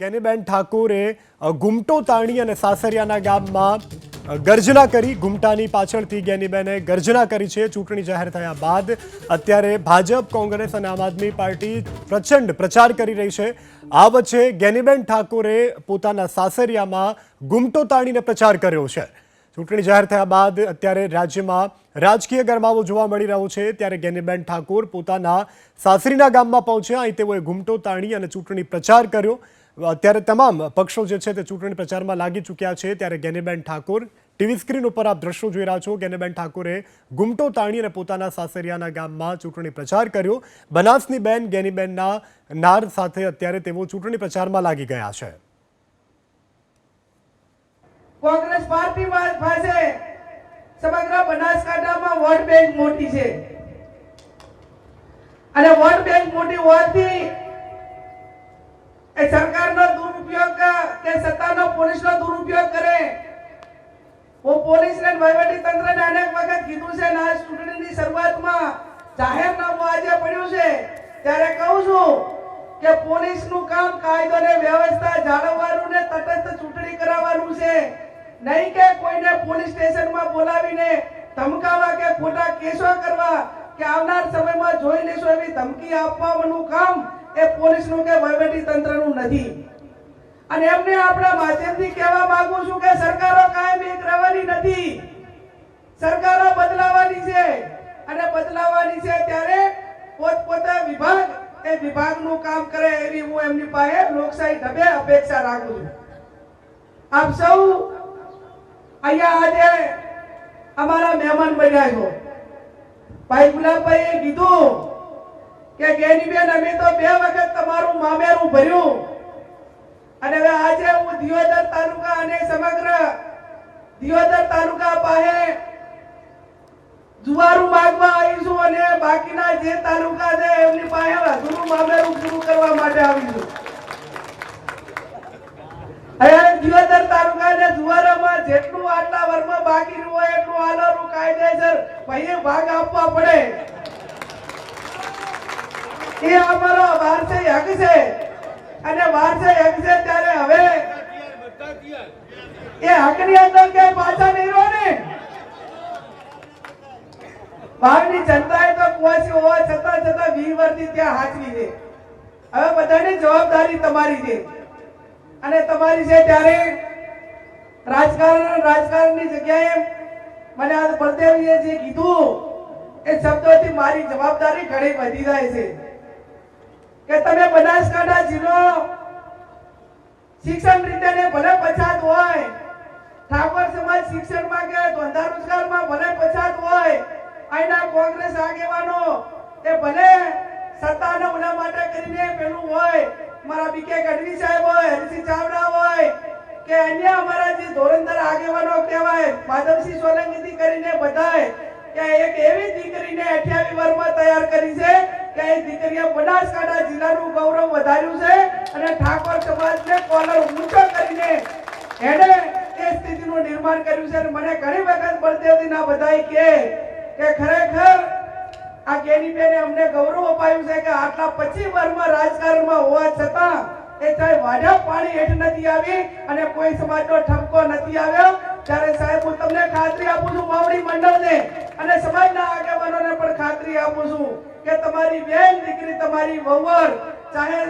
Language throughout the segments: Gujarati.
ગેનીબેન ઠાકોરે ગુમટો તાણી અને સાસરિયાના ગામમાં ગર્જના કરી. ગુમટાની પાછળથી ગેનીબેને ગર્જના કરી છે. ચૂંટણી જાહેર થયા બાદ અત્યારે ભાજપ, કોંગ્રેસ અને આમ આદમી પાર્ટી પ્રચંડ પ્રચાર કરી રહી છે. આ વચ્ચે ગેનીબેન ઠાકોરે પોતાના સાસરિયામાં ગુમટો તાણીને પ્રચાર કર્યો છે. ચૂંટણી જાહેર થયા બાદ અત્યારે રાજ્યમાં રાજકીય ગરમાવો જોવા મળી રહ્યો છે. ત્યારે ગેનીબેન ઠાકોર પોતાના સાસરીના ગામમાં પહોંચ્યા. અહીં તેઓએ ઘૂમટો તાણી અને ચૂંટણી પ્રચાર કર્યો. અત્યારે તમામ પક્ષો જે છે તે ચૂંટણી પ્રચારમાં લાગી ચૂક્યા છે. ત્યારે ગેનીબેન ઠાકોર ટીવી સ્ક્રીન ઉપર આપ દ્રશ્યો જોઈ રહ્યા છો. ગેનીબેન ઠાકોરે ગુમટો તાણી અને પોતાના સાસરિયાના ગામમાં ચૂંટણી પ્રચાર કર્યો. બનાસની બેન ગેનીબેનના નાર સાથે અત્યારે તેઓ ચૂંટણી પ્રચારમાં લાગી ગયા છે. કોંગ્રેસ પાર્ટી પાસે સમગ્ર બનાસકાંઠામાં વોટ બેંક મોટી છે. અને વોટ બેંક મોટી હોવાથી એ સરકારનો દુરુપયોગ, કે સત્તાનો પોલીસનો દુરુપયોગ કરે? હું પોલીસને વહીવટી તંત્રને અનેક વખત કીધું છે ના ચૂંટણીની શરૂઆતમાં જાહેરનામું આજે પડ્યું છે. ત્યારે કહું છું કે પોલીસનું કામ કાયદો ને વ્યવસ્થા જાળવવાનું ને તટસ્થ ચૂંટણી કરાવવાનું છે. નહીં કે કોઈને પોલીસ સ્ટેશનમાં બોલાવીને ધમકાવા કે ખોટા કેસો કરવા કે આવનાર સમયમાં જોઈ લેશો એવી ધમકી આપવાનું કામ એ પોલીસનું કે વહીવટી તંત્રનું નથી. અને એમને આપણા માધ્યમથી કહેવા માંગુ છું કે સરકારો કાયમ એક રહેવાની નથી. સરકારો બદલાવાની છે. અને બદલાવાની છે ત્યારે પોતપોતા વિભાગ એ વિભાગનું કામ કરે એવી હું એમની પાસે લોકશાહી ઢબે અપેક્ષા રાખું છું. આપ સૌ અહીંયા આજે અમારા મહેમાન બન્યા છો. ભાઈ ગુલાબભાઈએ કીધું કે ગેનીબેન અમે તો બે વખત તમારું મામેરું ભર્યું. અને હવે આજે હું દિયોદર તાલુકા અને સમગ્ર દિયોદર તાલુકા પાસે જુવારું માગવા આવી અને બાકીના જે તાલુકા છે, એમની પાસે વધુનું મામેરું પૂરું કરવા માટે આવી છું. અહીંયા દિયોદર તાલુકા અને જુવારામાં જેટલું આટલા વર્ષમાં બાકી રહ્યું હોય, એટલું આલોરું કાયદેસર ભાઈએ ભાગ આપવા પડે. એ અમારો વારસાઈ હક છે. અને વારસાઈ હક છે ત્યારે હવે એ હકની અંદર કે પાછા નહીં રહો ને જનતા જનતાએ તો કુવાસી હોવા છતાં છતાં વીર વર્તી ત્યાં હાચવી છે. હવે બધાની જવાબદારી તમારી છે. અને તમારી છે ત્યારે રાજકારણ રાજકારણની જગ્યાએ મને આ બળદેવીએ જે કીધું, એ શબ્દોથી મારી જવાબદારી ઘણી વધી જાય છે. કે તમે બનાસકાંઠા જિલ્લો શિક્ષણ રીતે ભલે પછાત હોય, ઠાકોર સમાજ શિક્ષણમાં કે ધંધા રોજગારમાં ભલે પછાત હોય, અહીંના કોંગ્રેસ આગેવાનો એ ભલે સત્તાના ઉના માટે કરીને પેલું હોય, મારા બીકે ગઢવી સાહેબ હોય હરિસિંહ ચાવડા હોય, કે અન્ય અમારા જે ધોરણધર આગેવાનો કહેવાય, માધવસિંહ સોલંકીથી કરીને બધાય કે એક એવી દીકરીને 28 વર્ષમાં તૈયાર કરી છે ગૌરવ અપાયું છે કે આટલા 25 વર્ષમાં રાજકારણમાં હોવા છતાં એ ચાહે વાડા પાણી હેઠ નથી આવી અને કોઈ સમાજનો ઠપકો નથી આવ્યો. ત્યારે સાહેબ હું તમને ખાતરી આપું છું માવડી મંડળને અને સમાજના આગેવાનોને પણ ખાતરી આપું છું કે તમારી બેન દીકરી, તમારી વહુવર, ચાહે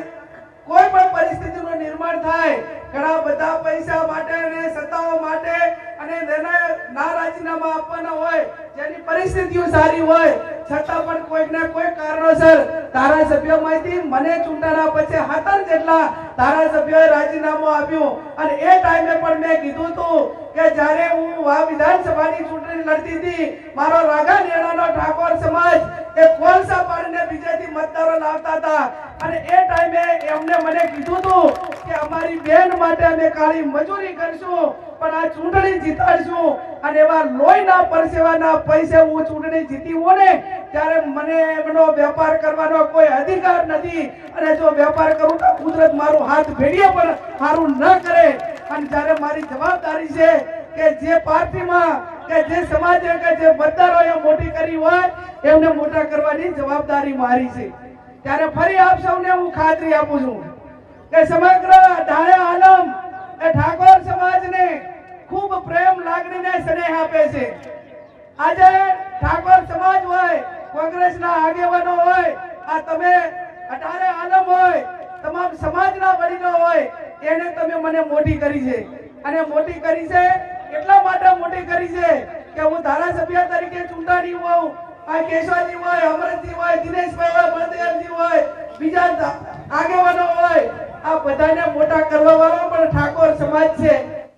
કોઈ પણ પરિસ્થિતિનું નિર્માણ થાય, ઘણા બધા પૈસા માટે અને સત્તાઓ માટે અને તેને ના રાજીનામા આપવાના હોય, જેની પરિસ્થિતિઓ સારી હોય, છતાં પણ કોઈક ને કોઈ કારણોસર ધારાસભ્યોમાંથી મને ચૂંટાણા પછી હતર જેટલા ધારાસભ્યોએ રાજીનામું આપ્યું. અને એ ટાઈમે પણ મેં કીધું હતું કે જ્યારે હું આ વિધાનસભાની ચૂંટણી લડતી હતી, મારો રાગા નેણાનો ઠાકોર સમાજ એ કોલસા પાડીને બીજેથી મતદારો લાવતા હતા. અને એ ટાઈમે એમને મને કીધું હતું કે અમારી બેન માટે અમે કાળી મજૂરી કરશું, પણ આ ચૂંટણી જીતાડશું. અને એવા લોહીના પરસેવાના પૈસે હું ચૂંટણી જીતી હોઉં ને ત્યારે મને એમનો વેપાર કરવાનો કોઈ અધિકાર નથી. અને જો વેપાર કરું તો કુદરત મારું હાથ ભેડીએ પણ સારું ન કરે. અને જ્યારે મારી જવાબદારી છે કે જે પાર્ટીમાં કે જે સમાજ કે જે મતદારોએ મોટી કરી હોય, એમને મોટા કરવાની જવાબદારી મારી છે. ત્યારે ફરી આપ સૌને હું ખાતરી આપું છું કે સમગ્ર ઢાળ્યા આલમ એ ઠાકોર સમાજને ખૂબ પ્રેમ લાગણીને સ્નેહ આપે છે. આજે ઠાકોર સમાજ હોય કોંગ્રેસના આગેવાનો હોય, આ તમે અઢારે આલમ હોય, તમામ સમાજના વડીલો હોય, એને તમે મને મોટી કરી છે. અને મોટી કરી છે એટલા માટે મોટી કરી છે કે હું ધારાસભ્ય તરીકે ચૂંટાણી હોઉં, આ કેશવાજી હોય અમરતજી હોય, દિનેશભાઈ હોય, બળદેવજી હોય, બીજા આગેવાનો હોય, આ બધાને મોટા કરવા વાળો પણ ઠાકોર સમાજ છે.